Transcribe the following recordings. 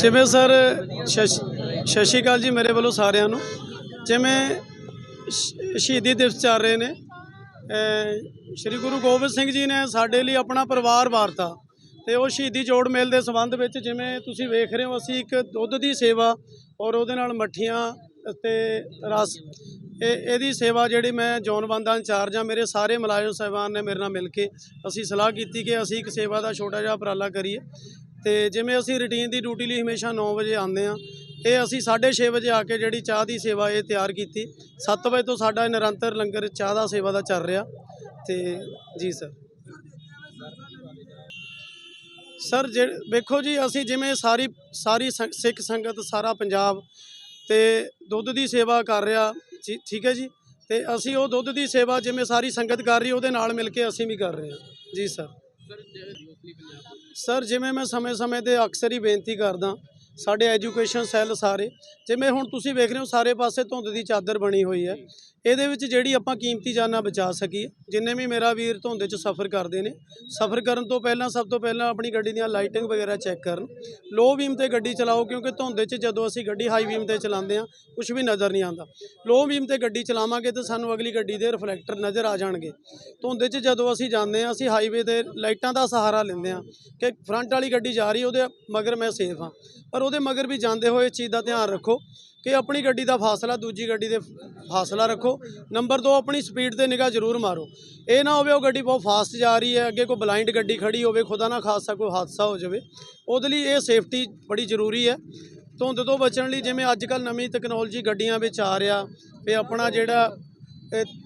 ਜਿਵੇਂ ਸਰ, ਸ਼ਸ਼- ਸਤਿ ਸ਼੍ਰੀ ਅਕਾਲ ਜੀ ਮੇਰੇ ਵੱਲੋਂ ਸਾਰਿਆਂ ਨੂੰ, ਜਿਵੇਂ ਸ਼ਹੀਦੀ ਦਿਵਸ ਚੱਲ ਰਹੇ ਨੇ ਸ਼੍ਰੀ ਗੁਰੂ ਗੋਬਿੰਦ ਸਿੰਘ ਜੀ ਨੇ ਸਾਡੇ ਲਈ ਆਪਣਾ ਪਰਿਵਾਰ ਵਾਰਤਾ ਤੇ ਉਹ ਸ਼ਹੀਦੀ ਜੋੜ ਮੇਲ ਦੇ ਸੰਬੰਧ ਵਿੱਚ ਜਿਵੇਂ ਤੁਸੀਂ ਵੇਖ ਰਹੇ ਹੋ, ਅਸੀਂ ਇੱਕ ਦੁੱਧ ਦੀ ਸੇਵਾ ਔਰ ਉਹਦੇ ਨਾਲ ਮੱਠੀਆਂ ਤੇ ਰਸ, ਇਹ, ਇਹਦੀ ਸੇਵਾ ਜਿਹੜੀ ਮੈਂ ਜੋਨ ਬੰਦਾ ਇੰਚਾਰਜ ਆ ਮੇਰੇ ਸਾਰੇ ਮੁਲਾਜ਼ਮ ਸਾਹਿਬਾਨ ਨੇ ਮੇਰੇ ਨਾਲ ਮਿਲ ਕੇ ਅਸੀਂ ਸਲਾਹ ਕੀਤੀ ਕਿ ਅਸੀਂ ਇੱਕ ਸੇਵਾ ਦਾ ਛੋਟਾ ਜਿਹਾ ਉਪਰਾਲਾ ਕਰੀਏ। ਤੇ ਜਿਵੇਂ ਅਸੀਂ ਰੁਟੀਨ ਦੀ ਡਿਊਟੀ ਲਈ ਹਮੇਸ਼ਾ 9 ਵਜੇ ਆਉਂਦੇ ਆ ਇਹ ਅਸੀਂ 6:30 ਵਜੇ ਆ ਕੇ ਜਿਹੜੀ ਚਾਹ ਦੀ ਸੇਵਾ ਇਹ ਤਿਆਰ ਕੀਤੀ। 7 ਵਜੇ ਤੋਂ ਸਾਡਾ ਇਹ ਨਿਰੰਤਰ ਲੰਗਰ ਚਾਹ ਦਾ ਸੇਵਾ ਦਾ ਚੱਲ ਰਿਹਾ। ਤੇ ਜੀ ਸਰ ਸਰ ਵੇਖੋ ਜੀ, ਅਸੀਂ ਜਿਵੇਂ ਸਾਰੀ ਸਾਰੀ ਸੰ- ਸਿੱਖ ਸੰਗਤ, ਸਾਰਾ ਪੰਜਾਬ ਤੇ ਦੁੱਧ ਦੀ ਸੇਵਾ ਕਰ ਰਿਹਾ, ਜੀ, ਠੀਕ ਹੈ ਜੀ? ਤੇ ਅਸੀਂ ਉਹ ਦੁੱਧ ਦੀ ਸੇਵਾ ਜਿਵੇਂ ਸਾਰੀ ਸੰਗਤ ਕਰ ਰਹੀ, ਉਹਦੇ ਨਾਲ ਮਿਲ ਕੇ ਅਸੀਂ ਵੀ ਕਰ ਰਹੇ ਹਾਂ। ਜੀ ਸਰ ਸਰ ਜਿਵੇਂ ਮੈਂ ਸਮੇਂ-ਸਮੇਂ ਤੇ ਅਕਸਰ ਹੀ ਬੇਨਤੀ ਕਰਦਾ ਸਾਡੇ ਐਜੂਕੇਸ਼ਨ ਸੈੱਲ ਸਾਰੇ। ਜਿਵੇਂ ਹੁਣ ਤੁਸੀਂ ਵੇਖ ਰਹੇ ਹੋ, ਸਾਰੇ ਪਾਸੇ ਧੁੰਦ ਦੀ ਚਾਦਰ ਬਣੀ ਹੋਈ ਹੈ। ਇਹਦੇ ਵਿੱਚ ਜਿਹੜੀ ਆਪਾਂ ਕੀਮਤੀ ਜਾਨਾਂ ਬਚਾ ਸਕੀਏ। ਜਿੰਨੇ ਵੀ ਮੇਰਾ ਵੀਰ ਧੁੰਦ 'ਚ ਸਫ਼ਰ ਕਰਦੇ ਨੇ, ਸਫ਼ਰ ਕਰਨ ਤੋਂ ਪਹਿਲਾਂ, ਸਭ ਤੋਂ ਪਹਿਲਾਂ ਆਪਣੀ ਗੱਡੀ ਦੀਆਂ ਲਾਈਟਿੰਗ ਵਗੈਰਾ ਚੈੱਕ ਕਰਨ। ਲੋ ਬੀਮ ਤੇ ਗੱਡੀ ਚਲਾਓ, ਕਿਉਂਕਿ ਧੁੰਦ 'ਚ ਜਦੋਂ ਅਸੀਂ ਗੱਡੀ ਹਾਈ ਬੀਮ ਤੇ ਚਲਾਉਂਦੇ ਆ ਕੁਝ ਵੀ ਨਜ਼ਰ ਨਹੀਂ ਆਉਂਦਾ। ਲੋ ਬੀਮ ਤੇ ਗੱਡੀ ਚਲਾਵਾਂਗੇ ਤਾਂ ਸਾਨੂੰ ਅਗਲੀ ਗੱਡੀ ਦੇ ਰਿਫਲੈਕਟਰ ਨਜ਼ਰ ਆ ਜਾਣਗੇ। ਧੁੰਦ 'ਚ ਜਦੋਂ ਅਸੀਂ ਜਾਂਦੇ ਆ ਅਸੀਂ ਹਾਈਵੇ ਤੇ ਲਾਈਟਾਂ ਦਾ ਸਹਾਰਾ ਲੈਂਦੇ ਆ ਕਿ ਫਰੰਟ ਵਾਲੀ ਗੱਡੀ ਜਾ ਰਹੀ, ਉਹਦੇ ਮਗਰ ਮੈਂ ਸੇਫ ਆ ਪਰ ਉਹਦੇ ਮਗਰ ਵੀ ਜਾਂਦੇ ਹੋਏ ਇਸ ਚੀਜ਼ ਦਾ ਧਿਆਨ ਰੱਖੋ ਕਿ ਆਪਣੀ ਗੱਡੀ ਦਾ ਫਾਸਲਾ, ਦੂਜੀ ਗੱਡੀ ਦੇ ਫਾਸਲਾ ਰੱਖੋ। ਨੰਬਰ 2 ਆਪਣੀ ਸਪੀਡ ਤੇ ਨਿਗਾਹ ਜ਼ਰੂਰ ਮਾਰੋ। ਇਹ ਨਾ ਹੋਵੇ ਉਹ ਗੱਡੀ ਬਹੁਤ ਫਾਸਟ ਜਾ ਰਹੀ ਹੈ, ਅੱਗੇ ਕੋਈ ਬਲਾਈਂਡ ਗੱਡੀ ਖੜੀ ਹੋਵੇ, ਖੁਦਾ ਨਾ ਖਾਸਾ ਕੋਈ ਹਾਦਸਾ ਹੋ ਜਾਵੇ। ਉਹਦੇ ਲਈ ਇਹ ਸੇਫਟੀ ਬੜੀ ਜ਼ਰੂਰੀ ਹੈ। ਧੁੰਦ ਤੋਂ ਬਚਣ ਲਈ ਜਿਵੇਂ ਅੱਜ ਕੱਲ ਨਵੀਂ ਟੈਕਨੋਲੋਜੀ ਗੱਡੀਆਂ ਵਿੱਚ ਆ ਰਿਹਾ ਤੇ ਆਪਣਾ ਜਿਹੜਾ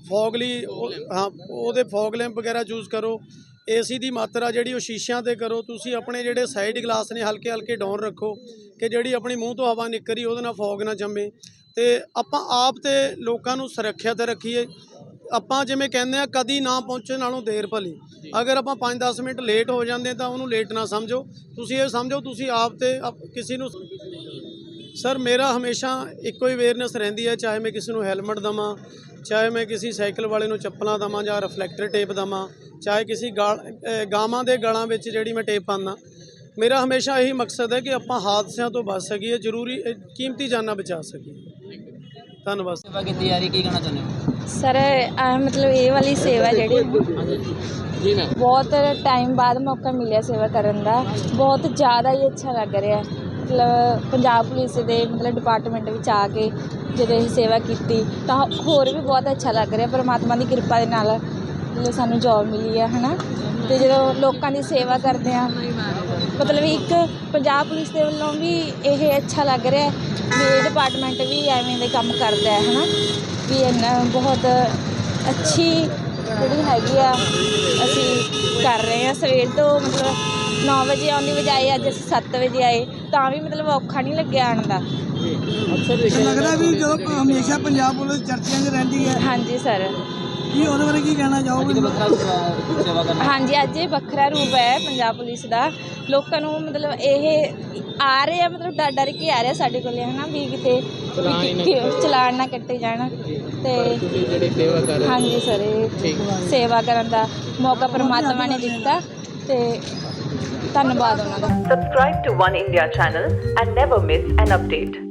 ਫੌਗ ਲਈ ਹਾਂ ਉਹਦੇ ਫੌਗ ਲੈਂਪ ਵਗੈਰਾ ਯੂਜ਼ ਕਰੋ। ਏਸੀ ਦੀ ਮਾਤਰਾ ਜਿਹੜੀ ਉਹ ਸ਼ੀਸ਼ਿਆਂ ਤੇ ਕਰੋ। ਤੁਸੀਂ ਆਪਣੇ ਜਿਹੜੇ ਸਾਈਡ ਗਲਾਸ ਨੇ ਹਲਕੇ ਹਲਕੇ ਡਾਊਨ ਰੱਖੋ ਕਿ ਜਿਹੜੀ ਆਪਣੀ ਮੂੰਹ ਤੋਂ ਹਵਾ ਨਿਕਰੀ ਉਹਦੇ ਨਾਲ ਫੌਗ ਨਾ ਜੰਮੇ। ਤੇ ਆਪਾਂ ਆਪ ਤੇ ਲੋਕਾਂ ਨੂੰ ਸੁਰੱਖਿਅਤ ਰੱਖੀਏ। ਆਪਾਂ ਜਿਵੇਂ ਕਹਿੰਦੇ ਆ ਕਦੀ ਨਾ ਪਹੁੰਚਣ ਨਾਲੋਂ ਦੇਰ ਭਲੀ। ਅਗਰ ਆਪਾਂ 5-10 ਮਿੰਟ ਲੇਟ ਹੋ ਜਾਂਦੇ ਤਾਂ ਉਹਨੂੰ ਲੇਟ ਨਾ ਸਮਝੋ। ਤੁਸੀਂ ਇਹ ਸਮਝੋ ਤੁਸੀਂ ਆਪ ਤੇ ਕਿਸੇ ਨੂੰ ਸਰ ਮੇਰਾ ਹਮੇਸ਼ਾ ਇੱਕੋ ਹੀ ਅਵੇਅਰਨੈਸ ਰਹਿੰਦੀ ਹੈ ਚਾਹੇ ਮੈਂ ਕਿਸੇ ਨੂੰ ਹੈਲਮਟ ਦਵਾਂ ਚਾਹੇ ਮੈਂ ਕਿਸੇ ਸਾਈਕਲ ਵਾਲੇ ਨੂੰ ਚੱਪਲਾਂ ਦਵਾਂ ਜਾਂ ਰਿਫਲੈਕਟਰ ਟੇਪ ਦਵਾਂ ਚਾਹੇ ਕਿਸੇ ਗਾਵਾਂ ਦੇ ਗਲਾਂ ਵਿੱਚ ਜਿਹੜੀ ਮੈਂ ਟੇਪ ਪਾਉਂਦਾ। ਮੇਰਾ ਹਮੇਸ਼ਾ ਇਹੀ ਮਕਸਦ ਹੈ ਕਿ ਆਪਾਂ ਹਾਦਸਿਆਂ ਤੋਂ ਬਚ ਸਕੀਏ ਜ਼ਰੂਰੀ ਕੀਮਤੀ ਜਾਨਾਂ ਬਚਾ ਸਕੀਏ। ਧੰਨਵਾਦ। ਸੇਵਾ ਕੀਤੀ ਜਾ ਰਹੀ ਕੀ ਕਹਿਣਾ ਚਾਹੁੰਦੇ ਹੋ? ਸਰ ਮਤਲਬ ਇਹ ਵਾਲੀ ਸੇਵਾ ਜਿਹੜੀ ਬਹੁਤ ਟਾਈਮ ਬਾਅਦ ਮੌਕਾ ਮਿਲਿਆ ਸੇਵਾ ਕਰਨ ਦਾ। ਬਹੁਤ ਜ਼ਿਆਦਾ ਹੀ ਅੱਛਾ ਲੱਗ ਰਿਹਾ। ਹੈ। ਮਤਲਬ ਪੰਜਾਬ ਪੁਲਿਸ ਦੇ ਮਤਲਬ ਡਿਪਾਰਟਮੈਂਟ ਵਿੱਚ ਆ ਕੇ ਜਦੋਂ ਇਹ ਸੇਵਾ ਕੀਤੀ ਤਾਂ ਹੋਰ ਵੀ ਬਹੁਤ ਅੱਛਾ ਲੱਗ ਰਿਹਾ। ਪਰਮਾਤਮਾ ਦੀ ਕਿਰਪਾ ਦੇ ਨਾਲ ਮਤਲਬ ਸਾਨੂੰ ਜੌਬ ਮਿਲੀ ਹੈ ਹਨਾ? ਤੇ ਜਦੋਂ ਲੋਕਾਂ ਦੀ ਸੇਵਾ ਕਰਦੇ ਆ, ਮਤਲਬ ਇੱਕ ਪੰਜਾਬ ਪੁਲਿਸ ਦੇ ਵੱਲੋਂ ਵੀ ਇਹ ਅੱਛਾ ਲੱਗ ਰਿਹਾ। ਹੈ ਵੀ ਡਿਪਾਰਟਮੈਂਟ ਵੀ ਐਵੇਂ ਦੇ ਕੰਮ ਕਰਦਾ ਹੈ, ਹਨਾ? ਵੀ ਇੰਨਾ ਬਹੁਤ ਅੱਛੀ ਜਿਹੜੀ ਹੈਗੀ ਆ, ਅਸੀਂ ਕਰ ਰਹੇ ਹਾਂ ਸਵੇਰ ਤੋਂ ਮਤਲਬ 9 ਵਜੇ ਆਉਣ ਦੀ ਬਜਾਏ ਅੱਜ ਅਸੀਂ 7 ਵਜੇ ਆਏ। ਤਾਂ ਵੀ ਮਤਲਬ ਔਖਾ ਨਹੀਂ ਲੱਗਿਆ ਆਉਣ ਦਾ। ਅਕਸਰ ਦੇਖਿਆ ਲੱਗਦਾ ਵੀ ਜਦੋਂ ਹਮੇਸ਼ਾ ਪੰਜਾਬ ਪੁਲਿਸ ਚਰਚਿਆਂ 'ਚ ਰਹਿੰਦੀ ਹੈ। ਹਾਂਜੀ ਸਰ। ਕੀ ਉਹਦੇ ਬਾਰੇ ਕੀ ਕਹਿਣਾ ਅੱਜ ਚਾਹੋਗੇ ਕਿ ਵੱਖਰਾ ਸੇਵਾ- ਸੇਵਾ ਕਰਨਾ। ਹਾਂਜੀ ਅੱਜ ਇਹ ਵੱਖਰਾ ਰੂਪ ਹੈ ਪੰਜਾਬ ਪੁਲਿਸ ਦਾ। ਲੋਕਾਂ ਨੂੰ ਮਤਲਬ ਇਹ ਆ ਰਹੇ ਆ ਮਤਲਬ ਡਰ ਡਰ ਕੇ ਆ ਰਿਹਾ ਸਾਡੇ ਕੋਲੇ ਹਨਾ ਵੀ ਕਿਤੇ ਚਲਾਨ ਨਾ ਕੱਟੇ। ਜਾਣ। ਤੇ ਤੁਸੀਂ ਜਿਹੜੀ ਸੇਵਾ ਕਰ ਰਹੇ ਹਾਂਜੀ ਸਰ ਸੇਵਾ ਕਰਨ ਦਾ ਮੌਕਾ ਪ੍ਰਮਾਤਮਾ ਨੇ ਦਿੱਤਾ। ਤੇ ਧੰਨਵਾਦ ਉਹਨਾਂ ਦਾ Subscribe to One India channel and never miss an update.